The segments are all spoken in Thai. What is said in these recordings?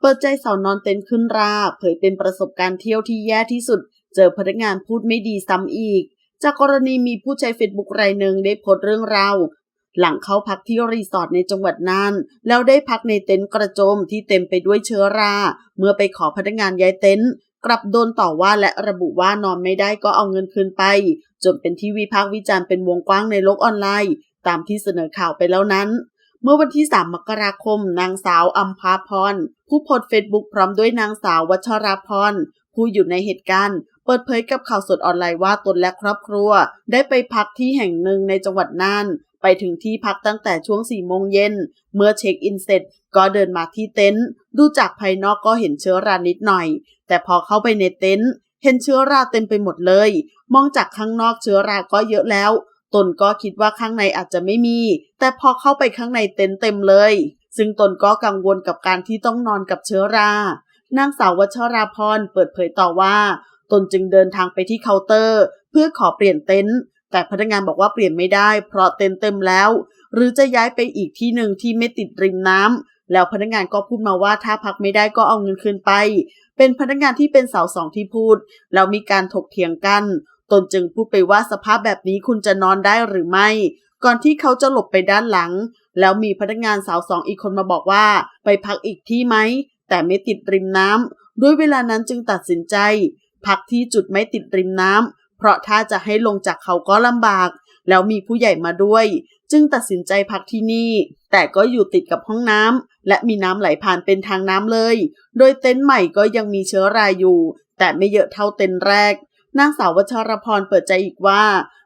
เปิดใจสาวนอนเต็นท์ขึ้นรา เผยเป็นประสบการณ์เที่ยวที่แย่ที่สุด เจอพนักงานพูดไม่ดีซ้ำอีก จากกรณีมีผู้ใช้เฟซบุ๊กรายหนึ่งได้โพสต์เรื่องราวหลังเข้าพักที่รีสอร์ทในจังหวัดน่าน แล้วได้พักในเต็นท์กระโจมที่เต็มไปด้วยเชื้อรา เมื่อไปขอพนักงานย้ายเต็นท์กลับโดนต่อว่าและระบุว่านอนไม่ได้ก็เอาเงินคืนไป จนเป็นที่วิพากษ์วิจารณ์เป็นวงกว้างในโลกออนไลน์ ตามที่เสนอข่าวไปแล้วนั้น เมื่อวันที่ 3 มกราคม นางสาวอัมพาพร ผู้โพสต์เฟซบุ๊กพร้อมด้วยนางสาววัชราพร ผู้อยู่ในเหตุการณ์ เปิดเผยกับข่าวสดออนไลน์ว่าตนและครอบครัว ได้ไปพักที่แห่งหนึ่งในจังหวัดน่าน ไปถึงที่พักตั้งแต่ช่วง 4 โมงเย็น เมื่อเช็คอินเสร็จ ก็เดินมาที่เต็นท์ ดูจากภายนอกก็เห็นเชื้อรานิดหน่อย แต่พอเข้าไปในเต็นท์ เห็นเชื้อราเต็มไปหมดเลย มองจากข้างนอกเชื้อราก็เยอะแล้ว ตนก็คิดว่าข้างในอาจจะไม่มี แต่พอเข้าไปข้างในเต็นท์เต็มเลย ซึ่งตนก็กังวลกับการที่ต้องนอนกับเชื้อรา นางสาววัชราพรเปิดเผยต่อว่า ตนจึงเดินทางไปที่เคาน์เตอร์ เพื่อขอเปลี่ยนเต็นท์แต่พนักงานบอกว่าเปลี่ยนไม่ได้ เพราะเต็นท์เต็มแล้ว หรือจะย้ายไปอีกที่หนึ่งที่ไม่ติดริมน้ำแล้วพนักงานก็พูดมาว่าถ้าพักไม่ได้ก็เอาเงินคืนไป เป็นพนักงานที่เป็นสาวสองที่พูดแล้วมีการถกเถียงกัน ตนจึงพูดไปว่าสภาพแบบนี้คุณจะนอนได้หรือไม่ ก่อนที่เขาจะหลบไปด้านหลัง แล้วมีพนักงานสาวสองอีกคนมาบอกว่า ไปพักอีกที่ไหม แต่ไม่ติดริมน้ำด้วยเวลานั้นจึงตัดสินใจ พักที่จุดไม่ติดริมน้ำเพราะถ้าจะให้ลงจากเขาก็ลำบาก แล้วมีผู้ใหญ่มาด้วย จึงตัดสินใจพักที่นี่ แต่ก็อยู่ติดกับห้องน้ำและมีน้ำไหลผ่านเป็นทางน้ำเลย โดยเต็นท์ใหม่ก็ยังมีเชื้อราอยู่ แต่ไม่เยอะเท่าเต็นท์แรก นางสาววัชรพรเปิดใจอีกว่า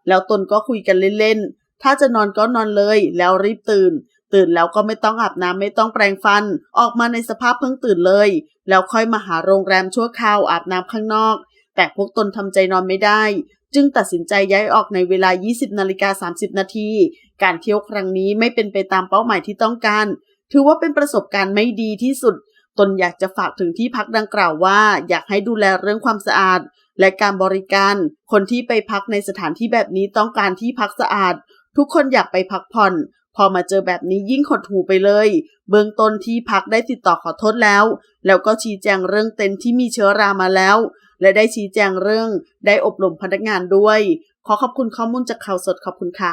แล้วตนก็คุยกันเล่นๆ ถ้าจะนอนก็นอนเลย แล้วรีบตื่น ตื่นแล้วก็ไม่ต้องอาบน้ำไม่ต้องแปรงฟัน ออกมาในสภาพเพิ่งตื่นเลย แล้วค่อยมาหาโรงแรมชั่วคราวอาบน้ำข้างนอก แต่พวกตนทำใจนอนไม่ได้ จึงตัดสินใจย้ายออกในเวลา 20นาฬิกา30 นาที การเที่ยวครั้งนี้ไม่เป็นไปตามเป้าหมายที่ต้องการ ถือว่าเป็นประสบการณ์ไม่ดีที่สุดตนอยากจะฝากถึงที่พักดังกล่าวว่า อยากให้ดูแลเรื่องความสะอาด และการบริการ คนที่ไปพักในสถานที่แบบนี้ต้องการที่พักสะอาด ทุกคนอยากไปพักผ่อน พอมาเจอแบบนี้ยิ่งหดหูไปเลย เบื้องต้นที่พักได้ติดต่อขอโทษแล้ว แล้วก็ชี้แจงเรื่องเต็นท์ที่มีเชื้อรามาแล้ว และได้ชี้แจงเรื่องได้อบรมพนักงานด้วย ขอขอบคุณข้อมูลจากข่าวสดขอบคุณค่ะ